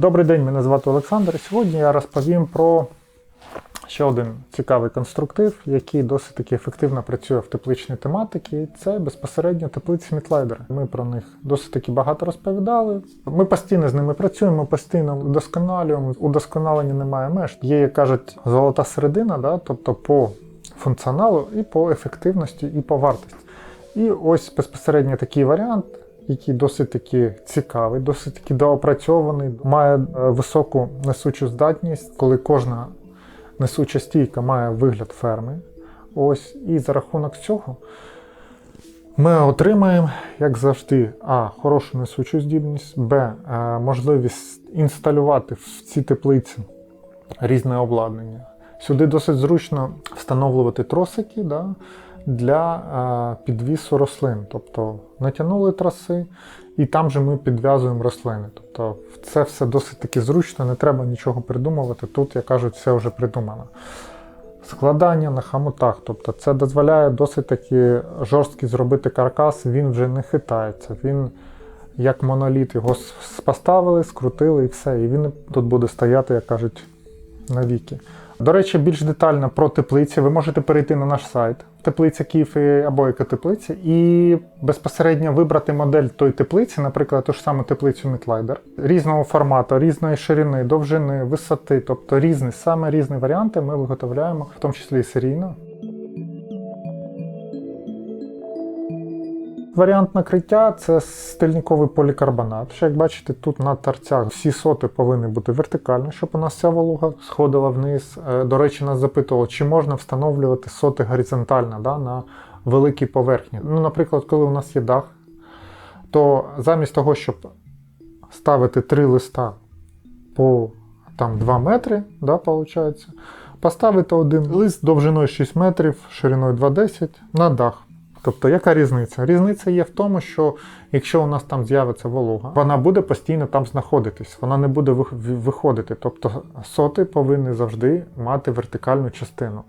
Добрий день, мене звати Олександр. Сьогодні я розповім про ще один цікавий конструктив, який досить таки ефективно працює в тепличній тематиці. Це безпосередньо теплиці Мітлайдера. Ми про них досить таки багато розповідали. Ми постійно з ними працюємо, постійно удосконалюємо. Удосконалення немає меж. Є, як кажуть, золота середина, да? тобто по функціоналу і по ефективності, і по вартості. І ось безпосередньо такий варіант який досить таки цікавий, досить таки доопрацьований, має е, високу несучу здатність, коли кожна несуча стійка має вигляд ферми. Ось, і за рахунок цього ми отримаємо, як завжди, а. Хорошу несучу здібність, Б. е, Можливість інсталювати в ці теплиці різне обладнання. Сюди досить зручно встановлювати тросики. Да? Для е, підвісу рослин. Тобто натягнули траси, і там же ми підв'язуємо рослини. Тобто це все досить таки зручно, не треба нічого придумувати. Тут, як кажуть, все вже придумано. Складання на хамутах, тобто це дозволяє досить таки жорсткий зробити каркас, він вже не хитається. Він як моноліт, його поставили, скрутили і все. І він тут буде стояти, як кажуть, навіки. До речі, більш детально про теплиці ви можете перейти на наш сайт теплиця кіфи або екотеплиця, і безпосередньо вибрати модель той теплиці, наприклад, ту ж саму теплицю Мітлайдер, різного формату, різної ширини, довжини, висоти, тобто різні, саме різні варіанти ми виготовляємо, в тому числі і серійно. Варіант накриття це стильниковий полікарбонат. Що, як бачите, тут на торцях всі соти повинні бути вертикально, щоб у нас ця волога сходила вниз. Е, до речі, нас запитували, чи можна встановлювати соти горизонтально да, на великій поверхні. Ну, Наприклад, коли у нас є дах, то замість того, щоб ставити три листа по там, 2 метри, да, виходить, поставити один лист довжиною 6 метрів, шириною 2,10 на дах. Тобто, яка різниця? Різниця є в тому, що якщо у нас там з'явиться волога, вона буде постійно там знаходитись, вона не буде виходити. Тобто соти повинні завжди мати вертикальну частину.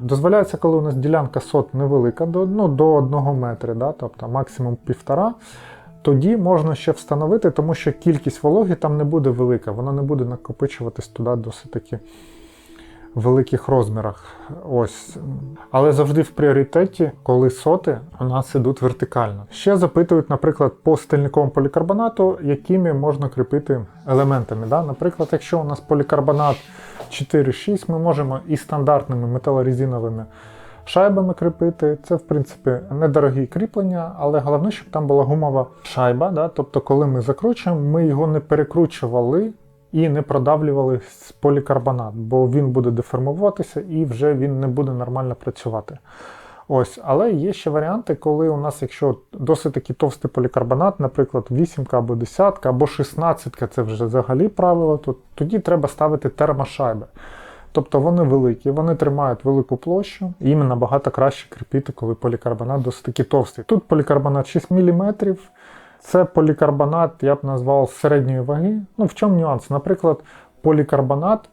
Дозволяється, коли у нас ділянка сот невелика, до ну, до 1 метра, да? тобто максимум півтора. Тоді можна ще встановити, тому що кількість вологи там не буде велика, вона не буде накопичуватись туди досить таки великих розмірах. Ось. Але завжди в пріоритеті, коли соти у нас ідуть вертикально. Ще запитують, наприклад, по стильниковому полікарбонату, якими можна кріпити елементами. Да? Наприклад, якщо у нас полікарбонат 4-6, ми можемо і стандартними металорезиновими шайбами кріпити. Це, в принципі, недорогі кріплення, але головне, щоб там була гумова шайба. Да? Тобто, коли ми закручуємо, ми його не перекручували і не продавлювали полікарбонат, бо він буде деформуватися і вже він не буде нормально працювати. Ось, Але є ще варіанти, коли у нас, якщо досить таки товстий полікарбонат, наприклад, 8 або 10 або 16 це вже взагалі правило, то тоді треба ставити термошайби. Тобто вони великі, вони тримають велику площу, і їм набагато краще кріпити, коли полікарбонат досить таки товстий. Тут полікарбонат 6 мм, це полікарбонат, я б назвав середньої ваги. Ну, в чому нюанс? Наприклад, полікарбонат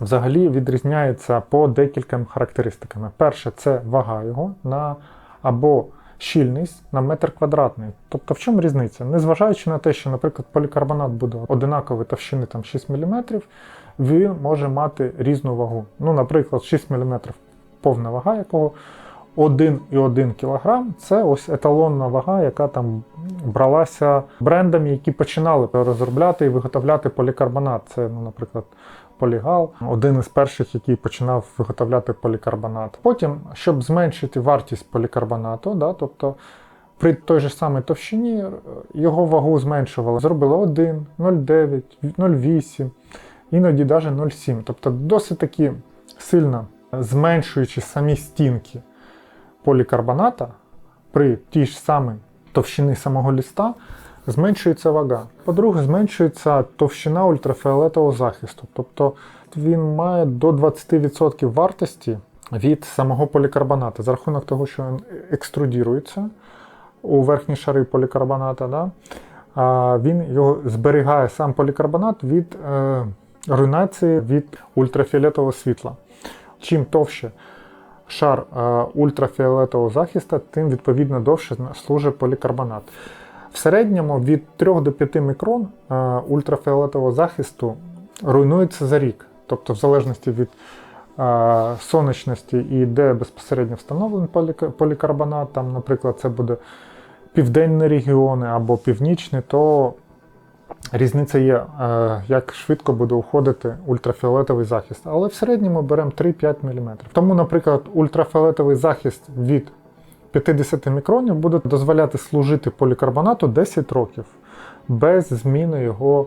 взагалі відрізняється по декільком характеристиками. Перше, це вага його на або щільність на метр квадратний. Тобто, в чому різниця? Незважаючи на те, що, наприклад, полікарбонат буде одинакової товщини там, 6 мм, він може мати різну вагу. Ну, Наприклад, 6 мм повна вага якого 1,1 кг це ось еталонна вага, яка там бралася брендами, які починали розробляти і виготовляти полікарбонат. Це, ну, наприклад, Полігал, один із перших, який починав виготовляти полікарбонат. Потім, щоб зменшити вартість полікарбонату, да, тобто при той же самій товщині його вагу зменшували. Зробили 1, 0,9, 0,8, іноді навіть 0,7. Тобто досить таки сильно зменшуючи самі стінки полікарбоната при тій ж самій товщині самого ліста зменшується вага. По-друге, зменшується товщина ультрафіолетового захисту. Тобто він має до 20% вартості від самого полікарбоната за рахунок того, що він екструдірується у верхні шари полікарбоната. Да? Він його зберігає сам полікарбонат від е, руйнації від ультрафіолетового світла. Чим товще шар е, ультрафіолетового захисту, тим відповідно довше служить полікарбонат. В середньому від 3 до 5 мікрон е, ультрафіолетового захисту руйнується за рік. Тобто, в залежності від е, сонячності і де безпосередньо встановлений полікарбонат, там, наприклад, це буде південні регіони або північні, то різниця є, е, як швидко буде уходити ультрафіолетовий захист. Але в середньому беремо 3-5 мм. Тому, наприклад, ультрафіолетовий захист від 50 мікронів буде дозволяти служити полікарбонату 10 років без зміни його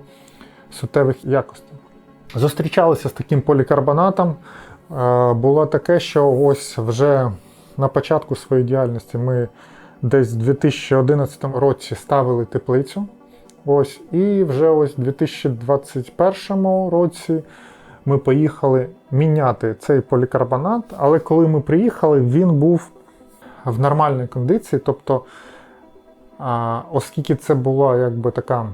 суттєвих якостей. Зустрічалися з таким полікарбонатом. Е, Було таке, що ось вже на початку своєї діяльності ми десь в 2011 році ставили теплицю. Ось, і вже ось в 2021 році ми поїхали міняти цей полікарбонат, але коли ми приїхали, він був в нормальній кондиції. Тобто, оскільки це була якби така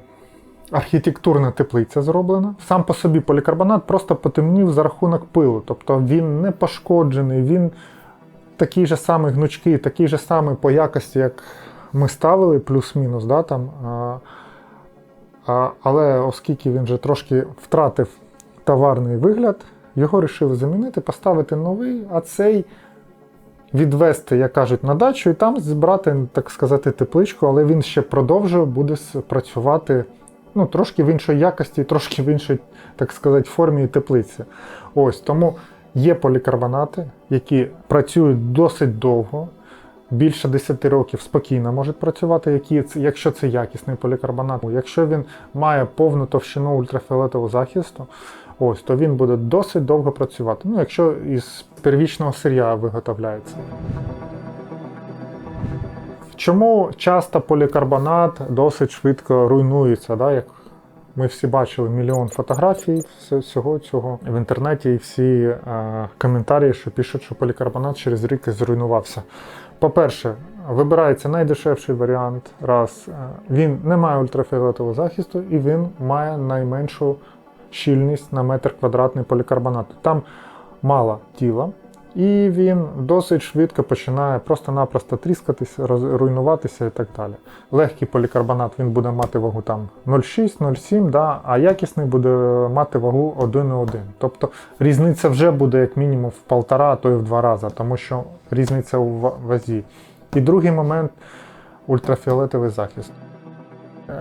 архітектурна теплиця зроблена, сам по собі полікарбонат просто потемнів за рахунок пилу. Тобто він не пошкоджений, він такий же самий гнучкий, такий же самий по якості, як ми ставили, плюс-мінус. Да, там, але оскільки він вже трошки втратив товарний вигляд, його вирішили замінити, поставити новий, а цей відвести, як кажуть, на дачу і там збирати, так сказати, тепличку, але він ще продовжує буде працювати ну, трошки в іншій якості, трошки в іншій, так сказати, формі теплиці. Ось тому є полікарбонати, які працюють досить довго. Більше 10 років спокійно можуть працювати, якщо це якісний полікарбонат. Якщо він має повну товщину ультрафіолетового захисту, ось, то він буде досить довго працювати. Ну, якщо із первічного сир'я виготовляється. Чому часто полікарбонат досить швидко руйнується? Да? Як ми всі бачили мільйон фотографій всього цього в інтернеті, і всі е, коментарі, що пишуть, що полікарбонат через рік зруйнувався. По-перше, вибирається найдешевший варіант, раз е, він не має ультрафіолетового захисту і він має найменшу щільність на метр квадратний полікарбонату. Там мало тіла, і він досить швидко починає просто-напросто тріскатися, руйнуватися і так далі. Легкий полікарбонат він буде мати вагу там 0,6-0,7, да, а якісний буде мати вагу 1,1. Тобто різниця вже буде як мінімум в полтора, а то й в два рази, тому що різниця у вазі. І другий момент ультрафіолетовий захист.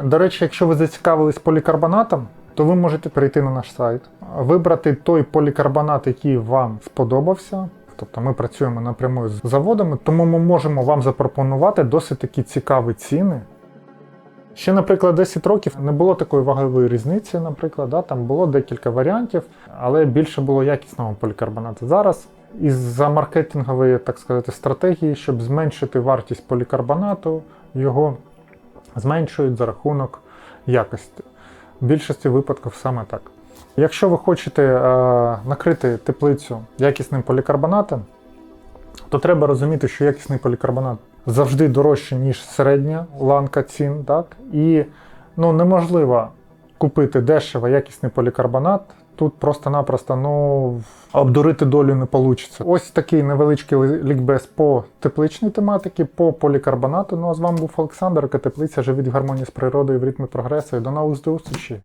До речі, якщо ви зацікавились полікарбонатом, то ви можете перейти на наш сайт, вибрати той полікарбонат, який вам сподобався. Тобто ми працюємо напряму з заводами, тому ми можемо вам запропонувати досить такі цікаві ціни. Ще, наприклад, 10 років не було такої вагової різниці, наприклад, да, там було декілька варіантів, але більше було якісного полікарбонату. Зараз із-за маркетингової, так сказати, стратегії, щоб зменшити вартість полікарбонату, його зменшують за рахунок якості. В більшості випадків саме так. Якщо ви хочете е, накрити теплицю якісним полікарбонатом, то треба розуміти, що якісний полікарбонат завжди дорожче, ніж середня ланка цін. Так? І ну, неможливо купити дешево якісний полікарбонат. Тут просто-напросто ну, обдурити долю не вийде. Ось такий невеличкий ли- лікбез по тепличній тематиці, по полікарбонату. Ну а з вами був Олександр, яка теплиця живіть в гармонії з природою в ритмі прогресу. І до нових зустрічей!